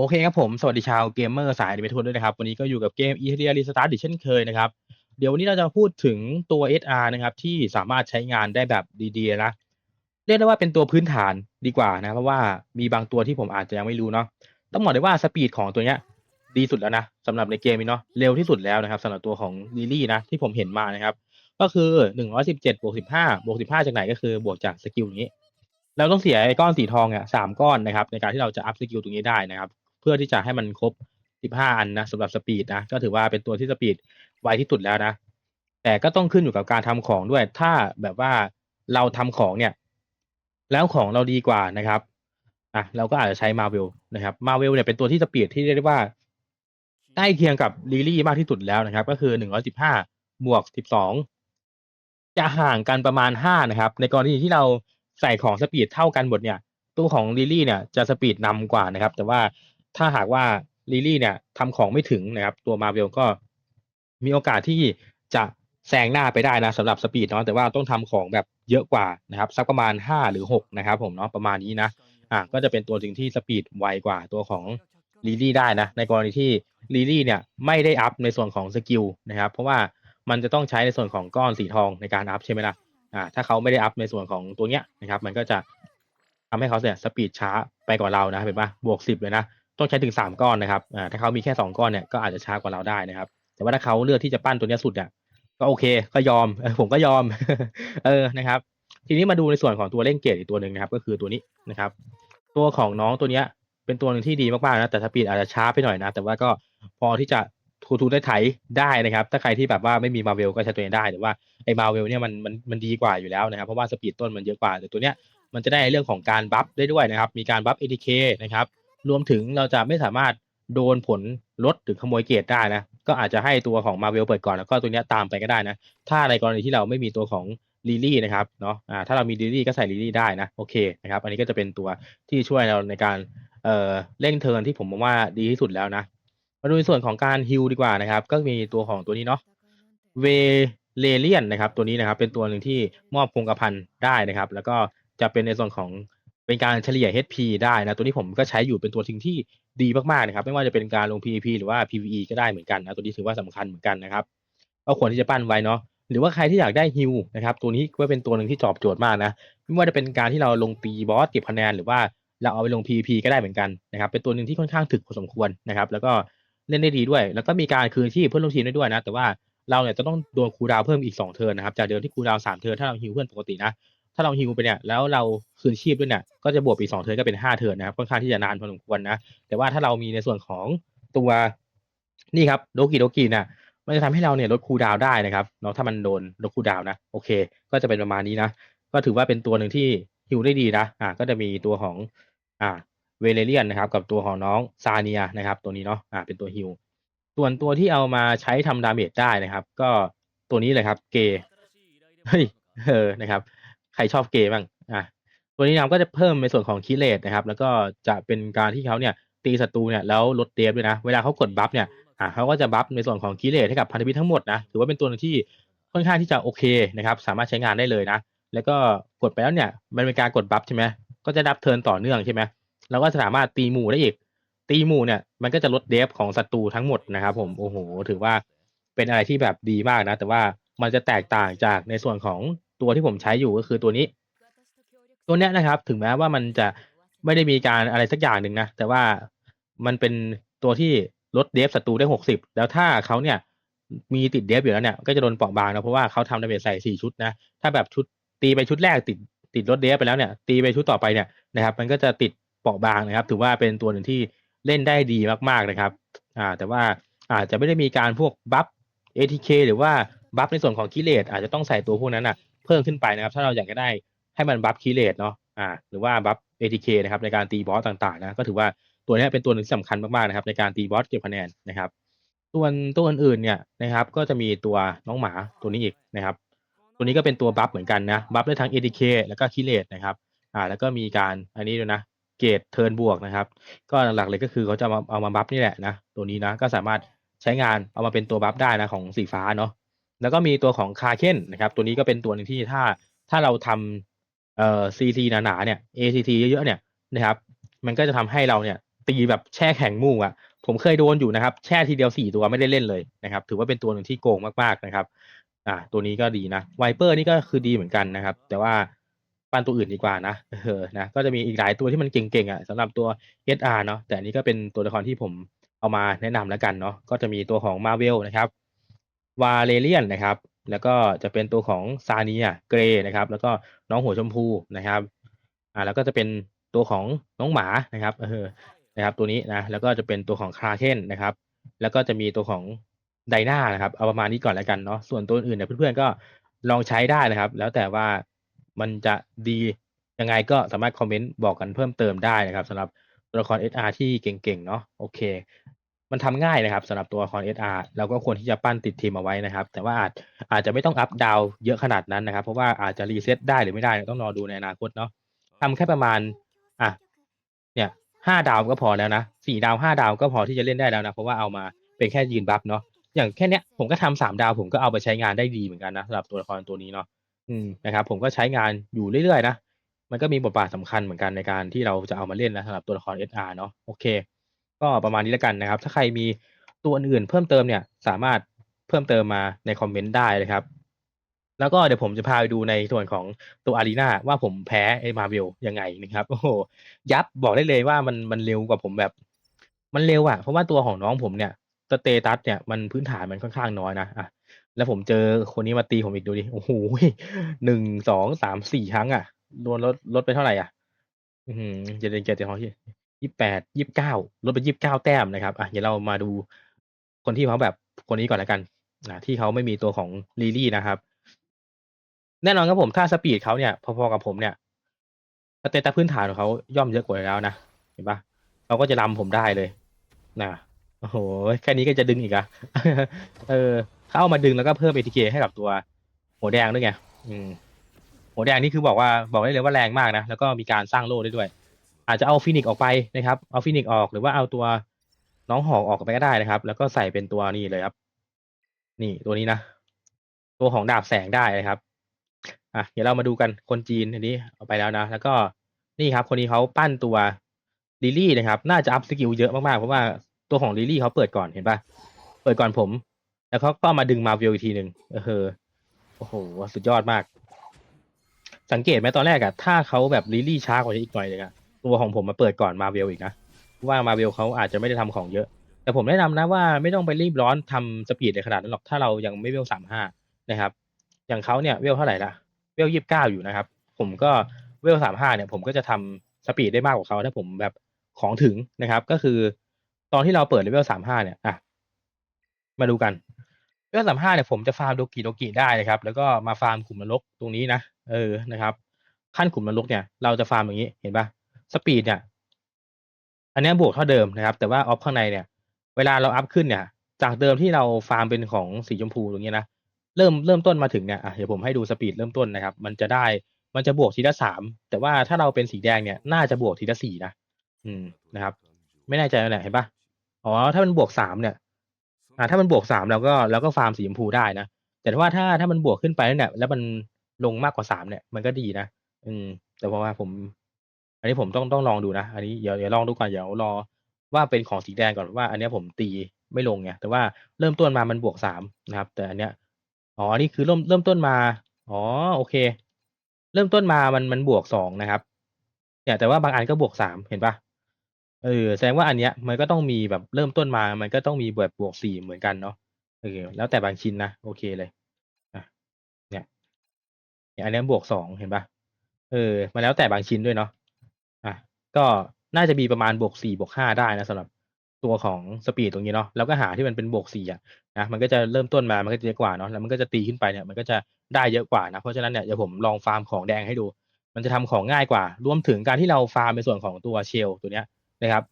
โอเคครับผม สวัสดีชาวเกมเมอร์สายอนิเมทุนด้วยนะครับ วันนี้ก็อยู่กับเกม e t e r i Restart อีกเช่นเคยนะครับ เดี๋ยววันนี้เราจะพูดถึงตัว SR นะครับ ที่สามารถใช้งานได้แบบดีๆนะ เรียกได้ว่าเป็นตัวพื้นฐานดีกว่านะ เพราะว่ามีบางตัวที่ผมอาจจะยังไม่รู้เนาะต้องบอกเลยว่าสปีดของตัวเนี้ยดีสุดแล้วนะสำหรับในเกมนี้เนาะเร็วที่สุดแล้วนะครับสำหรับตัวของลิลี่นะที่ผมเห็นมานะครับ ก็คือหนึ่งร้อยสิบเจ็ดบวกสิบห้าบวกสิบห้าจากไหนก็คือบวกจากสกิลนี้เราต้องเสียไอ้ก้อนสีทองอะสามก้อนนะครับในการที่เราจะอัพสกิลตรงนี้ได้นะครับ เพื่อที่จะให้มันครบสิบห้าอันนะสำหรับสปีดนะก็ถือว่าเป็นตัวที่สปีดไวที่สุดแล้วนะ แต่ก็ต้องขึ้นอยู่กับการทำของด้วย ถ้าแบบว่าเราทำของเนี่ย แล้วของเราดีกว่านะครับอะเราก็อาจจะใช้มาเวลนะครับมาเวลเนี่ยเป็นตัวที่สปีดที่เรียกได้ว่าใกล้เคียงกับลิลี่มากที่สุดแล้วนะครับ ก็คือหนึ่งร้อยสิบวกสิบสองจะห่างกันประมาณห้านะครับ ในกรณีที่เราใส่ของสปีดเท่ากันหมดเนี่ยตัวของลิลี่เนี่ยจะสปีดนำกว่านะครับ แต่ว่า ถ้าหากว่าลิลี่เนี่ยทำของไม่ถึงนะครับ ตัวมาเวลก็มีโอกาสที่จะแซงหน้าไปได้นะสำหรับสปีดเนาะแต่ว่าต้องทำของแบบเยอะกว่านะครับสักประมาณห้าหรือหกนะครับ ผมเนาะประมาณนี้นะอะก็จะเป็นตัวถึงที่สปีดไวกว่าตัวของลิลี่ได้นะ ในกรณีที่ลิลี่เนี่ยไม่ได้อัพในส่วนของสกิลนะครับ เพราะว่ามันจะต้องใช้ในส่วนของก้อนสีทองในการอัพใช่ไหมล่ะอ่าถ้าเขาไม่ได้อัพในส่วนของตัวเนี้ยนะครับ มันก็จะทำให้เขาเนี่ยสปีดช้าไปกว่าเรานะเห็นปะบวกสิบเลยนะ ต้องใช้ถึงสามก้อนนะครับอ่าถ้าเขามีแค่สองก้อนเนี่ยก็อาจจะช้ากว่าเราได้นะครับ แต่ว่าถ้าเขาเลือกที่จะปั้นตัวนี้สุดเนี่ยก็โอเค ก็ยอมผมก็ยอม เออนะครับ ทีนี้มาดูในส่วนของตัวเล่นเกรดอีกตัวหนึ่งนะครับ ก็คือตัวนี้นะครับ ตัวของน้องตัวเนี้ย เป็นตัวหนึ่งที่ดีมากๆนะแต่สปีดอาจจะช้าไปหน่อยนะ แต่ว่าก็พอที่จะทูทูได้ไถได้นะครับ ถ้าใครที่แบบว่าไม่มีมาเวลก็ใช้ตัวนี้ได้แต่ว่าไอ้มาเวลเนี่ยมันมันมันดีกว่าอยู่แล้วนะครับ เพราะว่าสปีดต้นมันเยอะกว่าแต่ตัวเนี้ยมันจะได้เรื่องของการบัฟได้ด้วยนะครับ มีการบัฟ ATK นะครับ รวมถึงเราจะไม่สามารถโดนผลลดหรือขโมยเกรดได้นะ ก็อาจจะให้ตัวของมาเวลเปิดก่อนแล้วก็ตัวนี้ตามไปก็ได้นะ ถ้าในกรณีที่เราไม่มีตัวของลิลี่นะครับเนาะอ่าถ้าเรามีลิลี่ก็ใส่ลิลี่ได้นะโอเคนะครับ อันนี้ก็จะเป็นตัวที่ช่วยเราในการเอ่อเร่งเทิร์นที่ผมมองว่าดีที่สุดแล้วนะ มาดูในส่วนของการฮิลดีกว่านะครับ ก็มีตัวของตัวนี้เนาะเวเลเลียนนะครับ ตัวนี้นะครับเป็นตัวหนึ่งที่มอบพงกระพันได้นะครับ แล้วก็จะเป็นในส่วนของ เป็นการเฉลี่ย HP ได้นะ ตัวนี้ผมก็ใช้อยู่เป็นตัวทิ้งที่ดีมากๆนะครับ ไม่ว่าจะเป็นการลง PVP หรือว่า PVE ก็ได้เหมือนกันนะ ตัวนี้ถือว่าสำคัญเหมือนกันนะครับ ก็ควรที่จะปั้นไว้เนาะ หรือว่าใครที่อยากได้ฮิลนะครับ ตัวนี้ก็เป็นตัวหนึ่งที่ตอบโจทย์มากนะ ไม่ว่าจะเป็นการที่เราลงตีบอสเก็บคะแนนหรือว่าเราเอาไปลง PVP ก็ได้เหมือนกันนะครับ เป็นตัวหนึ่งที่ค่อนข้างถึกพอสมควรนะครับ แล้วก็เล่นได้ดีด้วย แล้วก็มีการคืนชีพเพื่อนร่วมทีมได้ด้วยนะ แต่ว่าเราเนี่ยจะต้องโดนคูดาวเพิ่มอีกสองเทิร์นนะครับ จากเดิมที่คูดาวสามเทิร์นถ้าเราฮิวเพื่อนปกตินะ ถ้าเราฮิวไปเนี่ยแล้วเราคืนชีพด้วยเนี่ยก็จะบวกไปอีกสองเทิร์นก็เป็นห้าเทิร์นนะครับค่อนข้างที่จะนานพอสมควรนะ แต่ว่าถ้าเรามีในส่วนของตัวนี่ครับโดกิโดกิเนี่ยมันจะทำให้เราเนี่ยลดคูดาวได้นะครับเนาะถ้ามันโดนลดคูดาวนะโอเค ก็จะเป็นประมาณนี้นะ ก็ถือว่าเป็นตัวหนึ่งที่ฮิวได้ดีนะอ่าก็จะมีตัวของอ่าเวเลเลียนนะครับกับตัวของน้องซาเนียนะครับ ตัวนี้เนาะอ่าเป็นตัวฮิวส่วนตัวที่เอามาใช้ทำดาเมจได้นะครับ ก็ตัวนี้เลยครับเกเฮ้ยเออนะครับ ครชอบเกย์บ้างอะตัวนี้นะครับก็จะเพิ่มในส่วนของคิเลตนะครับ แล้วก็จะเป็นการที่เขาเนี่ยตีศัตรูเนี่ยแล้วลดเดฟด้วยนะ เวลาเขากดบัฟเนี่ยอะเขาก็จะบัฟในส่วนของคิเลตให้กับพันธมิตรทั้งหมดนะถือว่าเป็นตัวที่ค่อนข้างที่จะโอเคนะครับ สามารถใช้งานได้เลยนะ แล้วก็กดไปแล้วเนี่ยมันเป็นการกดบัฟใช่ไหมก็จะดับเทิร์นต่อเนื่องใช่ไหมเราก็สามารถตีหมู่ได้อีก ตีหมู่เนี่ยมันก็จะลดเดฟของศัตรูทั้งหมดนะครับ ผมโอ้โห ถือว่าเป็นอะไรที่แบบดีมากนะ แต่ว่ามันจะแตกต่างจากในส่วนของ ตัวที่ผมใช้อยู่ก็คือตัวนี้ ตัวเนี้ยนะครับ ถึงแม้ว่ามันจะไม่ได้มีการอะไรสักอย่างหนึ่งนะ แต่ว่ามันเป็นตัวที่ลดเดฟศัตรูได้หกสิบแล้วถ้าเขาเนี่ยมีติดเดฟอยู่แล้วเนี่ยก็จะโดนเปราะบางนะเพราะว่าเขาทำดาเมจใส่สี่ชุดนะถ้าแบบชุดตีไปชุดแรกติดติดลดเดฟไปแล้วเนี่ยตีไปชุดต่อไปเนี่ยนะครับ มันก็จะติดเปราะบางนะครับ ถือว่าเป็นตัวหนึ่งที่เล่นได้ดีมากๆนะครับ อ่า แต่ว่าอาจจะไม่ได้มีการพวกบัฟ ATK หรือว่าบัฟในส่วนของคิเลตอาจจะต้องใส่ตัวพวกนั้นอะ เพิ่มขึ้นไปนะครับ ถ้าเราอยากจะได้ให้มันบัฟคิเลตเนาะอ่าหรือว่าบัฟ ATK นะครับในการตีบอสต่างๆนะก็ถือว่าตัวนี้เป็นตัวหนึ่งที่สำคัญมากๆนะครับ ในการตีบอสเก็บคะแนนนะครับส่วนตัวอื่นๆเนี่ยนะครับ ก็จะมีตัวน้องหมาตัวนี้อีกนะครับ ตัวนี้ก็เป็นตัวบัฟเหมือนกันนะบัฟได้ทั้ง ATK แล้วก็คิเลตนะครับอ่าแล้วก็มีการอันนี้ด้วยนะเกรดเทิร์นบวกนะครับ ก็หลักๆเลยก็คือเขาจะมาเอามาบัฟนี่แหละนะตัวนี้นะก็สามารถใช้งานเอามาเป็นตัวบัฟได้นะของสีฟ้าเนาะ แล้วก็มีตัวของคาเคนนะครับ ตัวนี้ก็เป็นตัวหนึ่งที่ถ้าถ้าเราทำเอ่อ CT หนาๆเนี่ย ACT เยอะๆเนี่ยนะครับ มันก็จะทำให้เราเนี่ยตีแบบแช่แข็งมู่อะ ผมเคยโดนอยู่นะครับ แช่ทีเดียวสี่ตัวไม่ได้เล่นเลยนะครับ ถือว่าเป็นตัวหนึ่งที่โกงมากๆนะครับ อ่า ตัวนี้ก็ดีนะไวเปอร์นี่ก็คือดีเหมือนกันนะครับ แต่ว่าปั้นตัวอื่นดีกว่านะเออนะก็จะมีอีกหลายตัวที่มันเก่งๆอะสำหรับตัว SR เนาะแต่อันนี้ก็เป็นตัวละครที่ผมเอามาแนะนำแล้วกันเนาะก็จะมีตัวของมาเวลนะครับ วาเลเลียนนะครับ แล้วก็จะเป็นตัวของซาเนียเกรนะครับ แล้วก็น้องหัวชมพูนะครับอ่าแล้วก็จะเป็นตัวของน้องหมานะครับเออนะครับ ตัวนี้นะแล้วก็จะเป็นตัวของคาเคนนะครับ แล้วก็จะมีตัวของไดนานะครับเอาประมาณนี้ก่อนแล้วกันเนาะส่วนตัวอื่นเนี่ยเพื่อนๆก็ลองใช้ได้นะครับ แล้วแต่ว่ามันจะดียังไงก็สามารถคอมเมนต์บอกกันเพิ่มเติมได้นะครับสำหรับตัวละคร SR ที่เก่งๆ เนาะโอเค มันทำง่ายนะครับสำหรับตัวละคร SR เราก็ควรที่จะปั้นติดทีมเอาไว้นะครับ แต่ว่าอาจอาจจะไม่ต้องอัพดาวเยอะขนาดนั้นนะครับ เพราะว่าอาจจะรีเซ็ตได้หรือไม่ได้ต้องรอดูในอนาคตเนาะทำแค่ประมาณ อะ เนี่ยห้าดาวก็พอแล้วนะสี่ดาวห้าดาวก็พอที่จะเล่นได้แล้วนะ เพราะว่าเอามาเป็นแค่ยืนบัฟเนาะอย่างแค่เนี้ยผมก็ทำสามดาวผมก็เอาไปใช้งานได้ดีเหมือนกันนะสำหรับตัวละครตัวนี้เนาะอืมนะครับ ผมก็ใช้งานอยู่เรื่อยๆนะมันก็มีบทบาทสำคัญเหมือนกันในการที่เราจะเอามาเล่นนะสำหรับตัวละคร SR เนาะโอเค ก็ประมาณนี้แล้วกันนะครับ ถ้าใครมีตัวอื่นเพิ่มเติมเนี่ย สามารถเพิ่มเติมมาในคอมเมนต์ได้เลยครับ แล้วก็เดี๋ยวผมจะพาไปดูในส่วนของตัวอารีนาว่าผมแพ้ไอ้มาเวลยังไงนะครับ โอ้โห ยับบอกได้เลยว่ามันมันเร็วกว่าผมแบบ มันเร็วอะเพราะว่าตัวของน้องผมเนี่ยสเตตัสเนี่ยมันพื้นฐานมันค่อนข้างน้อยนะอะแล้วผมเจอคนนี้มาตีผมอีกดูดิ โอ้โหหนึ่งสองสามสี่ครั้งอะโดนลดลดไปเท่าไหร่อะ อืมเจเดนเกียรติของที่ ยี่แปดยี่เก้าลดไปยี่บเก้าแต้มนะครับ อะ เดี๋ยวเรามาดูคนที่เขาแบบคนนี้ก่อนแล้วกันนะที่เขาไม่มีตัวของลีลี่นะครับ แน่นอนครับผมถ้าสปีดเขาเนี่ย พอๆกับผมเนี่ยสเตตัสพื้นฐานของเขาย่อมเยอะกว่าแล้วนะ เห็นปะเขาก็จะนำผมได้เลยนะโอ้โห แค่นี้ก็จะดึงอีกอะเออเขาเอามาดึงแล้วก็เพิ่ม ATK ให้กับตัวหัวแดงด้วยไง อืมหัวแดงนี่คือบอกว่าบอกได้เลยว่าแรงมากนะ แล้วก็มีการสร้างโล่ได้ด้วย อาจจะเอาฟินิกซ์ออกไปนะครับ เอาฟินิกซ์ออกหรือว่าเอาตัวน้องหอกออกไปก็ได้นะครับ แล้วก็ใส่เป็นตัวนี้เลยครับ นี่ตัวนี้นะ ตัวของดาบแสงได้นะครับ อะเดี๋ยวเรามาดูกันคนจีนอันนี้เอาไปแล้วนะ แล้วก็นี่ครับ คนนี้เขาปั้นตัวลิลี่นะครับ น่าจะอัพสกิลเยอะมากๆ เพราะว่าตัวของลิลี่เขาเปิดก่อนเห็นปะเปิดก่อนผม แล้วเขาก็มาดึงมาเวลอีกทีหนึ่งเออโอ้โห สุดยอดมาก สังเกตไหมตอนแรกอะถ้าเขาแบบลิลี่ช้ากว่านี้อีกหน่อยเลยอะ ตัวของผมมาเปิดก่อนมาเวลอีกนะว่ามาเวลเขาอาจจะไม่ได้ทำของเยอะ แต่ผมแนะนำนะว่าไม่ต้องไปรีบร้อนทำสปีดในขนาดนั้นหรอกถ้าเรายังไม่เวลสามห้านะครับ อย่างเขาเนี่ยเวลเท่าไหร่ละเวลยี่สิบเก้าอยู่นะครับ ผมก็เวลสามห้าเนี่ยผมก็จะทำสปีดได้มากกว่าเขาถ้าผมแบบของถึงนะครับ ก็คือ ตอนที่เราเปิดเลเวลสามห้าเนี่ยอะมาดูกันเลเวลสามห้าเนี่ยผมจะฟาร์มโดกิโดกิได้นะครับ แล้วก็มาฟาร์มขุมนรกตรงนี้นะเออนะครับ ขั้นขุมนรกเนี่ยเราจะฟาร์มอย่างนี้เห็นปะ สปีดเนี่ย อันนี้บวกเท่าเดิมนะครับ แต่ว่าออฟข้างในเนี่ย เวลาเราอัพขึ้นเนี่ย จากเดิมที่เราฟาร์มเป็นของสีชมพูตรงนี้นะ เริ่มเริ่มต้นมาถึงเนี่ยอะเดี๋ยวผมให้ดูสปีดเริ่มต้นนะครับ มันจะได้ มันจะบวกทีละสาม แต่ว่าถ้าเราเป็นสีแดงเนี่ย น่าจะบวกทีละสี่นะ อืม นะครับ ไม่แน่ใจแล้วเนี่ยเห็นปะอ๋อ ถ้ามันบวกสามเนี่ย อ่า ถ้ามันบวกสามเราก็เราก็ฟาร์มสีชมพูได้นะ แต่ว่าถ้าถ้ามันบวกขึ้นไปเนี่ย แล้วมันลงมากกว่าสามเนี่ย มันก็ดีนะ อืม แต่เพราะว่าผม อันนี้ผมต้องต้องลองดูนะ อันนี้เดี๋ยวเดี๋ยวลองดูก่อนเดี๋ยวรอว่าเป็นของสีแดงก่อนว่า อันนี้ผมตีไม่ลงไงแต่ว่าเริ่มต้นมามันบวกสามนะครับ แต่อันเนี้ยอ๋อนี่คือเริ่มเริ่มต้นมาอ๋อโอเค เริ่มต้นมามันมันบวกสองนะครับเนี่ยแต่ว่าบางอันก็บวกสามเห็นปะเออแสดงว่าอันเนี้ยมันก็ต้องมีแบบเริ่มต้นมา มันก็ต้องมีแบบบวกสี่เหมือนกันเนาะเออแล้วแต่บางชิ้นนะโอเคเลยอะเนี่ยเนี่ยอันนี้บวกสองเห็นปะเออมาแล้วแต่บางชิ้นด้วยเนาะ ก็น่าจะมีประมาณบวกสี่บวกห้าได้นะสำหรับตัวของสปีดตรงนี้เนาะแล้วก็หาที่มันเป็นบวกสี่อะนะมันก็จะเริ่มต้นมามันก็จะเยอะกว่าเนาะแล้วมันก็จะตีขึ้นไปเนี่ยมันก็จะได้เยอะกว่านะเพราะฉะนั้นเนี่ยเดี๋ยวผมลองฟาร์มของแดงให้ดู มันจะทำของง่ายกว่า รวมถึงการที่เราฟาร์มในส่วนของตัวเชลตัวเนี้ยนะครับ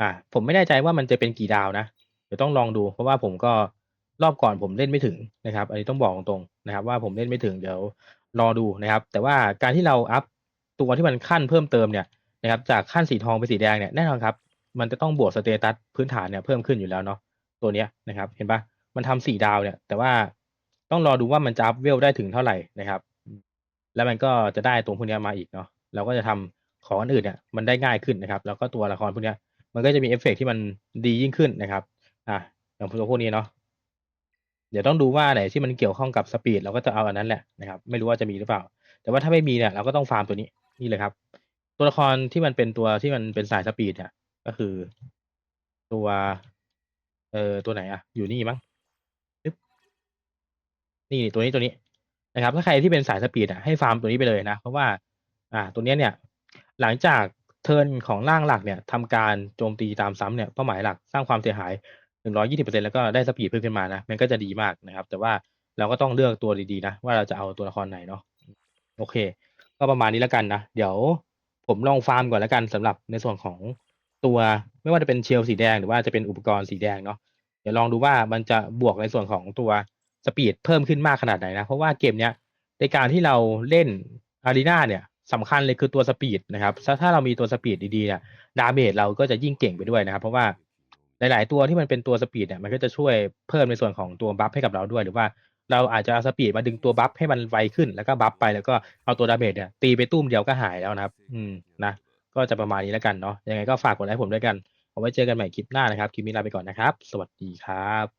อ่าผมไม่แน่ใจว่ามันจะเป็นกี่ดาวนะเดี๋ยวต้องลองดู เพราะว่าผมก็รอบก่อนผมเล่นไม่ถึงนะครับ อันนี้ต้องบอกตรงๆนะครับ ว่าผมเล่นไม่ถึงเดี๋ยวรอดูนะครับ แต่ว่าการที่เราอัพตัวที่มันขั้นเพิ่มเติมเนี่ย นะครับจากขั้นสีทองไปสีแดงเนี่ยแน่นอนครับ มันจะต้องบวกสเตตัสพื้นฐานเนี่ยเพิ่มขึ้นอยู่แล้วเนาะตัวเนี้ยนะครับเห็นปะมันทำสี่ดาวเนี่ย แต่ว่าต้องรอดูว่ามันจะอัพเวลได้ถึงเท่าไหร่นะครับ แล้วมันก็จะได้ตัวพวกนี้มาอีกเนาะเราก็จะทำของอันอื่นเนี่ยมันได้ง่ายขึ้นนะครับ แล้วก็ตัวละครพวกนี้มันก็จะมีเอฟเฟกต์ที่มันดียิ่งขึ้นนะครับ อะอย่างตัวพวกนี้เนาะเดี๋ยวต้องดูว่าไหนที่มันเกี่ยวข้องกับสปีดเราก็จะเอาอันนั้นแหละนะครับ ไม่รู้ว่าจะมีหรือเปล่า แต่ว่าถ้าไม่มีเนี่ยเราก็ต้องฟาร์มตัวนี้นี่เลยครับ ตัวละครที่มันเป็นตัวที่มันเป็นสายสปีดเนี่ยก็คือตัว เอ่อตัวไหนอะอยู่นี่มั้งนี่ตัวนี้ตัวนี้นะครับ ถ้าใครที่เป็นสายสปีดอะให้ฟาร์มตัวนี้ไปเลยนะ เพราะว่า อ่า ตัวนี้เนี่ย หลังจากเทิร์นของร่างหลักเนี่ยทำการโจมตีตามซ้ำเนี่ยเป้าหมายหลักสร้างความเสียหาย120%แล้วก็ได้สปีดเพิ่มขึ้นมานะมันก็จะดีมากนะครับ แต่ว่าเราก็ต้องเลือกตัวดีๆนะว่าเราจะเอาตัวละครไหนเนาะโอเค ก็ประมาณนี้แล้วกันนะ เดี๋ยว ผมลองฟาร์มก่อนแล้วกันสำหรับในส่วนของตัวไม่ว่าจะเป็นเชลสีแดงหรือว่าจะเป็นอุปกรณ์สีแดงเนาะเดี๋ยวลองดูว่ามันจะบวกในส่วนของตัวสปีดเพิ่มขึ้นมากขนาดไหนนะ เพราะว่าเกมเนี้ยในการที่เราเล่นอารีนาเนี่ยสำคัญเลยคือตัวสปีดนะครับถ้าถ้าเรามีตัวสปีดดีๆเนี่ยดาเมจเราก็จะยิ่งเก่งไปด้วยนะครับ เพราะว่าหลาย ๆ ตัวที่มันเป็นตัวสปีดเนี่ยมันก็จะช่วยเพิ่มในส่วนของตัวบัฟให้กับเราด้วย หรือว่า เราอาจจะเอาสปีดมาดึงตัวบัฟให้มันไวขึ้นแล้วก็บัฟไปแล้วก็เอาตัวดาเมจเนี่ยตีไปตุ้มเดียวก็หายแล้วนะครับ อืมนะก็จะประมาณนี้แล้วกันเนาะยังไงก็ฝากกดไลค์ผมด้วยกันเอาไว้เจอกันใหม่คลิปหน้านะครับ คลิปนี้ลาไปก่อนนะครับ สวัสดีครับ